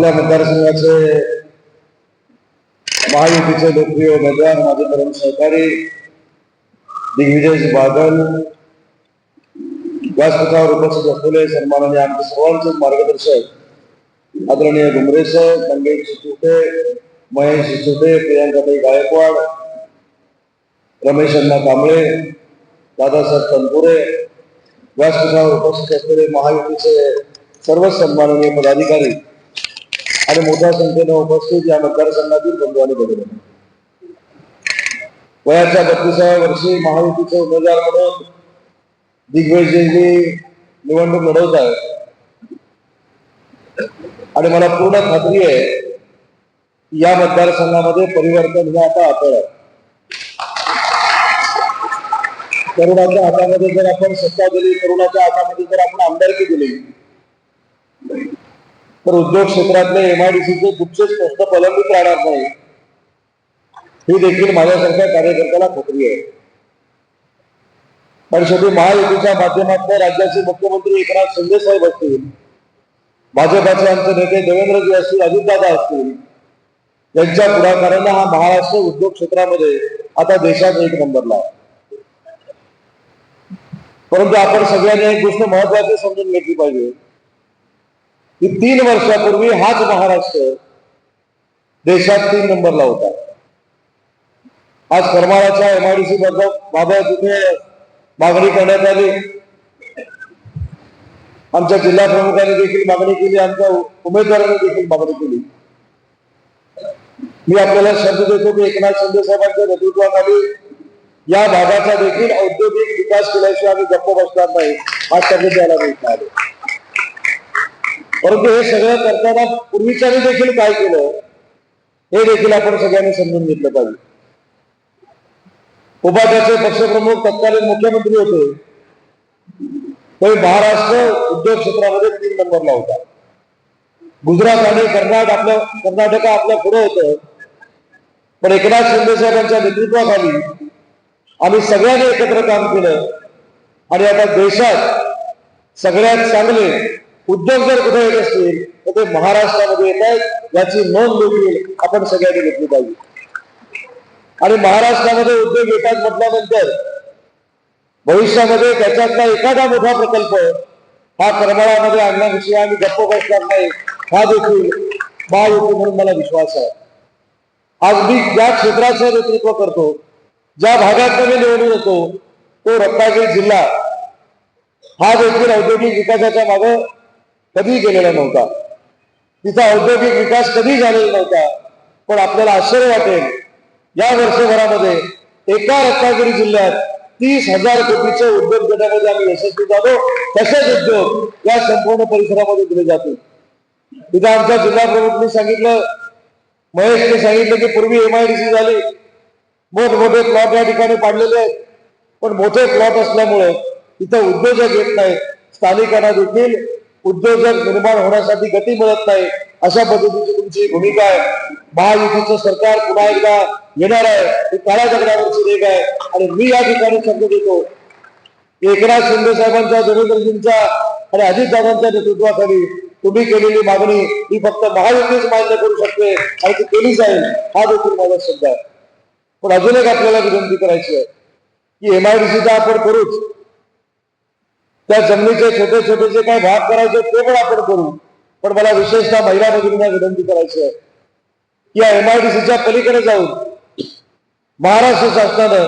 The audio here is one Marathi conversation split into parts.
आपल्या मतदारसंघाचे महायुतीचे लोकप्रिय उमेदवार माझे परम सहकारी दिग्विजय बादल व्यासपीठावर उपस्थित असलेले सन्माननीय आमचे सर्वांचे मार्गदर्शक आदरणीय घुमरे सर मंगेश शिसुटे महेश शिसुटे प्रियांकाताई गायकवाड रमेश अण्णा कांबळे दादासाहेब तनपुरे व्यासपीठावर उपस्थित असलेले महायुतीचे सर्व सन्माननीय पदाधिकारी आणि मोठ्या संख्येने उपस्थित या मतदारसंघातील बंधू आणि बघितले. वयाच्या बत्तीसाव्या वर्षी महायुतीचे उमेदवार म्हणून दिग्विजयजी निवडणूक लढवत आहे आणि मला पूर्ण खात्री आहे या मतदारसंघामध्ये परिवर्तन हे आता अटळ आहे. तरुणाच्या हातामध्ये जर आपण सत्ता दिली तरुणाच्या हातामध्ये जर आपण आमदारकी दिली तर उद्योग क्षेत्रातले एमआयडीसीचे कुठचेच प्रश्न प्रलंबित राहणार नाही. ही देखील माझ्यासारख्या कार्यकर्त्याला खात्री आहे. पण शेवटी महायुतीच्या माध्यमातून राज्याचे मुख्यमंत्री एकनाथ शिंदे साहेब असतील भाजपाचे आमचे नेते देवेंद्रजी असतील अजितदादा असतील यांच्या पुढाकारानं हा महाराष्ट्र उद्योग क्षेत्रामध्ये आता देशात एक नंबरला आहे. परंतु आपण सगळ्यांनी एक गोष्ट महत्वाची समजून घेतली पाहिजे. की तीन वर्षापूर्वी हाच महाराष्ट्र देशात तीन नंबरला होता. आज करमाळाच्या एमआयडीसी बाबत तिथे मागणी करण्यात आली. आमच्या जिल्हा प्रमुखांनी देखील मागणी केली आमच्या उमेदवारांनी देखील मागणी केली. मी आपल्याला शब्द देतो की एकनाथ शिंदे साहेबांच्या नेतृत्वाखाली या भागाचा देखील औद्योगिक विकास केल्याशिवाय आम्ही गप्प बसणार नाही. हा शब्द द्यायला मिळणार आहे. परंतु हे सगळं करताना पूर्वीच्याने देखील काय केलं? हे देखील आपण सगळ्यांनी समजून घेतलं पाहिजे. उपाध्याचे पक्षप्रमुख तत्कालीन मुख्यमंत्री होते. ते महाराष्ट्र उद्योग क्षेत्रामध्ये तीन नंबरला होता. गुजरात आणि कर्नाटक आपलं कर्नाटक आपल्या पुढे होतं. पण एकनाथ शिंदे साहेबांच्या नेतृत्वाखाली आम्ही सगळ्यांनी एकत्र काम केलं. आणि आता देशात सगळ्यात चांगले उद्योग जर कुठे येत असतील तर ते महाराष्ट्रामध्ये येत आहेत याची नोंद देखील आपण सगळ्यांनी घेतली पाहिजे. आणि महाराष्ट्रामध्ये उद्योग येतात म्हटल्यानंतर भविष्यामध्ये त्याच्यातला एखादा मोठा प्रकल्प हा करमाळामध्ये आणण्याविषयी आम्ही गप्प बसणार नाही हा देखील महायुती म्हणून मला विश्वास आहे. आज मी ज्या क्षेत्राचं नेतृत्व करतो ज्या भागात मी निवडून येतो तो रत्नागिरी जिल्हा हा देखील औद्योगिक विकासाच्या मागे कधी गेलेला नव्हता. तिचा औद्योगिक विकास कधी झालेला नव्हता पण आपल्याला आश्चर्य वाटेल. या वर्षभरामध्ये एका रत्नागिरी जिल्ह्यात तीस हजार कोटीचे उद्योग गटामध्ये आम्ही यशस्वी झालो. तसेच उद्योग या संपूर्ण परिसरामध्ये दिले जातील. तिथं आमच्या जिल्हा प्रमुखांनी सांगितलं महेशने सांगितलं की पूर्वी एमआयडीसी झाली. मोठमोठे प्लॉट या ठिकाणी पाडलेले आहेत. पण मोठे प्लॉट असल्यामुळे तिथं उद्योजक येत नाहीत. स्थानिकांना देखील उद्योजक निर्माण होण्यासाठी गती मिळत नाही. अशा पद्धतीची तुमची भूमिका आहे. महायुतीचं सरकार पुन्हा एकदा येणार आहे. हे काळ्या दगडावरची रेग आहे. आणि मी या ठिकाणी शब्द देतो. एकनाथ शिंदे साहेबांच्या देवेंद्रजींच्या आणि अजितदादांच्या नेतृत्वाखाली तुम्ही केलेली मागणी ही फक्त महायुतीच मान्य करू शकते. आणि ती केली जाईल हा देखील माझा शब्द आहे. पण अजून एक आपल्याला विनंती करायची आहे. की एमआयडीसीचा आपण करूच. त्या जमिनीचे छोटे छोटे जे काही भाग करायचे ते पण आपण करू. पण मला विशेषतः महिला भगिनींना विनंती करायची आहे या एमआयडीसीच्या पलीकडे जाऊन महाराष्ट्र शासनानं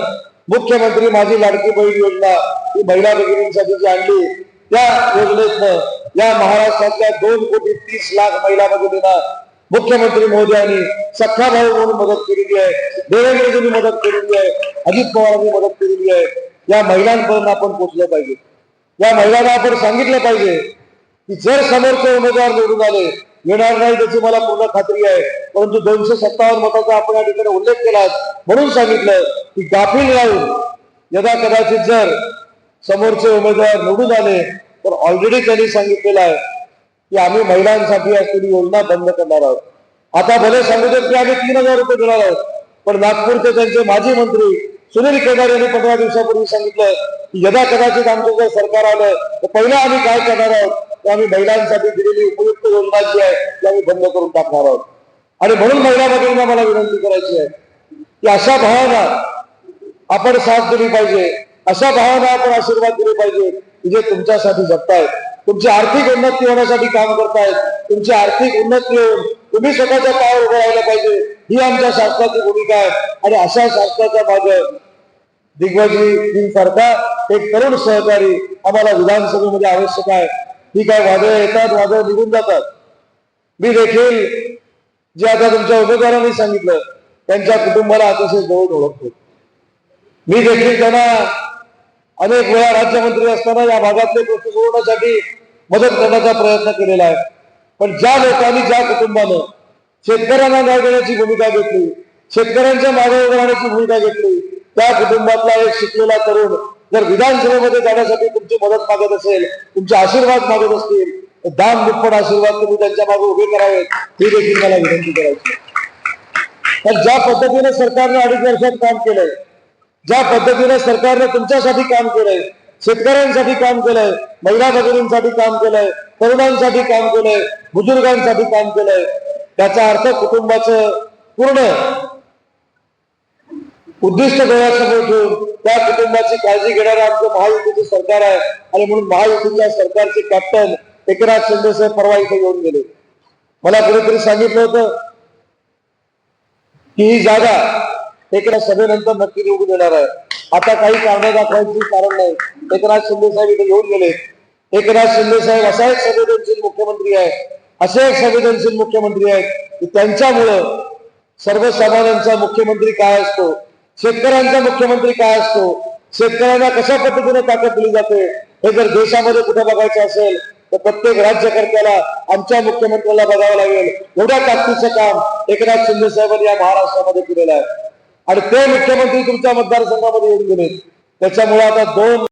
मुख्यमंत्री माझी लाडकी बहीण योजना ही महिला भगिनींसाठी जी आणली त्या योजनेतनं या महाराष्ट्रातल्या दोन कोटी तीस लाख महिला भगिनींना मुख्यमंत्री मोदयांनी सख्खा भाऊ म्हणून मदत केलेली आहे देवेंद्रजींनी मदत केलेली आहे अजित पवारांनी मदत केलेली आहे. या महिलांपर्यंत आपण पोचलं पाहिजे. या महिलांना आपण सांगितलं पाहिजे की जर समोरचे उमेदवार निवडून आले येणार नाही त्याची मला पूर्ण खात्री आहे. परंतु दोनशे सत्तावन्न मताचा आपण या ठिकाणी उल्लेख केला म्हणून सांगितलं की गाफील राहून यदा कदाचित जर समोरचे उमेदवार निवडून आले तर ऑलरेडी त्यांनी सांगितलेलं आहे की आम्ही महिलांसाठी असलेली योजना बंद करणार आहोत. आता भले सांगू देत की आम्ही तीन हजार रुपये देणार आहोत पण नागपूरचे त्यांचे माजी मंत्री सुनील केदार यांनी पंधरा दिवसापूर्वी सांगितलं की यदा कदाचित आमचं जर सरकार आलं तर पहिलं आम्ही काय करणार आहोत? की आम्ही महिलांसाठी दिलेली उपयुक्त योजना जी आहे ती आम्ही बंद करून टाकणार आहोत. आणि म्हणून महिला भगिनींना मला विनंती करायची आहे की अशा भावना आपण साथ दिली पाहिजे. अशा भावना आपण आशीर्वाद दिले पाहिजे की जे तुमच्यासाठी जगतायत. तुमची आर्थिक उन्नती होण्यासाठी काम करतायत. तुमची आर्थिक उन्नती होऊन तुम्ही स्वतःच्या पायावर उभं राहिलं पाहिजे. ही आमच्या शासनाची भूमिका आहे. आणि अशा शासनाच्या मागे दिग्गजी सारखा एक तरुण सहकारी आम्हाला विधानसभेमध्ये आवश्यक आहे. ही काय वादळ येतात वादळ निघून जातात. मी देखील जे आता तुमच्या उमेदवारांनी सांगितलं त्यांच्या कुटुंबाला अतिशय जवळ ओळखतो. मी देखील त्यांना अनेक वेळा राज्यमंत्री असताना या भागातले प्रश्न सोडवण्यासाठी मदत करण्याचा प्रयत्न केलेला आहे. पण ज्या लोकांनी ज्या कुटुंबानं शेतकऱ्यांना न्याय देण्याची भूमिका घेतली शेतकऱ्यांच्या मागे उभं राहण्याची भूमिका घेतली त्या कुटुंबातला एक शिकलेला तरुण जर विधानसभेमध्ये जाण्यासाठी तुमची मदत मागत असेल तुमचे आशीर्वाद मागत असतील तर दाम दुप्पट आशीर्वाद तुम्ही त्यांच्या मागे उभे करावेत ही देखील मला विनंती करायची तर ज्या पद्धतीने सरकारने अडीच वर्षात काम केलंय ज्या पद्धतीने सरकारने तुमच्यासाठी काम केलंय शेतकऱ्यांसाठी काम केलंय महिला भगिनींसाठी काम केलंय तरुणांसाठी काम केलंय बुजुर्गांसाठी काम केलंय त्याचा अर्थ कुटुंबाचं पूर्ण उद्दिष्ट डोळ्यासमोर ठेवून त्या कुटुंबाची काळजी घेणारं आमचं महायुतीचं सरकार आहे. आणि म्हणून महायुतीच्या सरकारचे कॅप्टन एकनाथ शिंदे साहेब परवा इथे येऊन गेले. मला कुणीतरी सांगितलं होतं की ही जागा एकनाथ सभेनंतर नक्की निवडून येणार आहे. आता काही कारण दाखवायची कारण नाही. एकनाथ शिंदे साहेब इथे येऊन गेले. एकनाथ शिंदे साहेब असा एक संवेदनशील मुख्यमंत्री आहे. असे एक संवेदनशील मुख्यमंत्री आहेत की त्यांच्यामुळं सर्वसामान्यांचा मुख्यमंत्री काय असतो? शेतकऱ्यांचा मुख्यमंत्री काय असतो? शेतकऱ्यांना कशा पद्धतीने ताकद दिली जाते? हे जर देशामध्ये कुठे बघायचं असेल तर प्रत्येक राज्यकर्त्याला आमच्या मुख्यमंत्र्याला बघावं लागेल. एवढ्या ताकदीचं काम एकनाथ शिंदे साहेबांनी या महाराष्ट्रामध्ये केलेलं आहे. आणि ते मुख्यमंत्री तुमच्या मतदारसंघामध्ये येऊन गेले त्याच्यामुळे आता दोन